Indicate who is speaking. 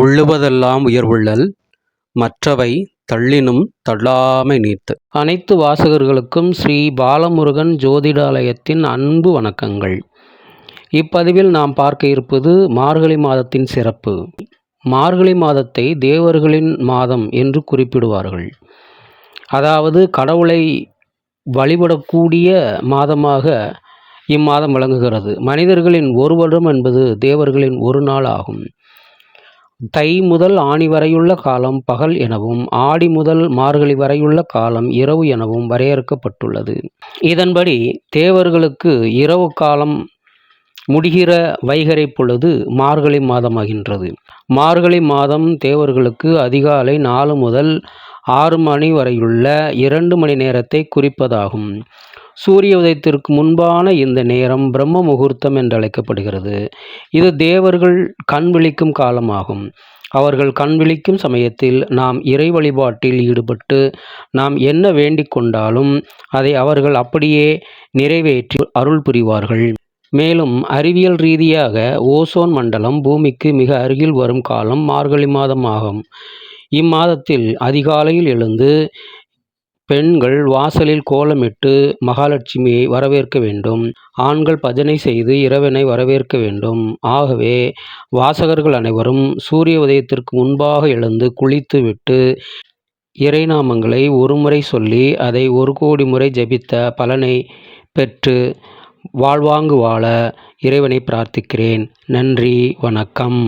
Speaker 1: உள்ளுவதெல்லாம் உயர்வுள்ளல் மற்றவை தள்ளினும் தள்ளாமை நீர்த்து. அனைத்து வாசகர்களுக்கும் ஸ்ரீ பாலமுருகன் ஜோதிடாலயத்தின் அன்பு வணக்கங்கள். இப்பதிவில் நாம் பார்க்க இருப்பது மார்கழி மாதத்தின் சிறப்பு. மார்கழி மாதத்தை தேவர்களின் மாதம் என்று குறிப்பிடுவார்கள். அதாவது கடவுளை வழிபடக்கூடிய மாதமாக இம்மாதம் விளங்குகிறது. மனிதர்களின் ஒரு வருடம் என்பது தேவர்களின் ஒரு நாள் ஆகும். தை முதல் ஆணி வரையுள்ள காலம் பகல் எனவும் ஆடி முதல் மார்கழி வரையுள்ள காலம் இரவு எனவும் வரையறுக்கப்பட்டுள்ளது. இதன்படி தேவர்களுக்கு இரவு காலம் முடிகிற வைகரை பொழுது மார்கழி மாதமாகின்றது. மார்கழி மாதம் தேவர்களுக்கு அதிகாலை நாலு முதல் ஆறு மணி வரையுள்ள இரண்டு மணி நேரத்தை குறிப்பதாகும். சூரிய உதயத்திற்கு முன்பான இந்த நேரம் பிரம்ம முகூர்த்தம் என்று அழைக்கப்படுகிறது. இது தேவர்கள் கண் விழிக்கும் காலமாகும். அவர்கள் கண் விழிக்கும் சமயத்தில் நாம் இறை வழிபாட்டில் ஈடுபட்டு நாம் என்ன வேண்டிக் கொண்டாலும் அதை அவர்கள் அப்படியே நிறைவேற்றி அருள் புரிவார்கள். மேலும் அறிவியல் ரீதியாக ஓசோன் மண்டலம் பூமிக்கு மிக அருகில் வரும் காலம் மார்கழி மாதம் ஆகும். இம்மாதத்தில் அதிகாலையில் எழுந்து பெண்கள் வாசலில் கோலமிட்டு மகாலட்சுமியை வரவேற்க வேண்டும். ஆண்கள் பஜனை செய்து இறைவனை வரவேற்க வேண்டும். ஆகவே வாசகர்கள் அனைவரும் சூரிய உதயத்திற்கு முன்பாக எழுந்து குளித்துவிட்டு இறைநாமங்களை ஒருமுறை சொல்லி அதை ஒரு கோடி முறை ஜபித்த பலனை பெற்று வாழ்வாங்கு வாழ இறைவனை பிரார்த்திக்கிறேன். நன்றி வணக்கம்.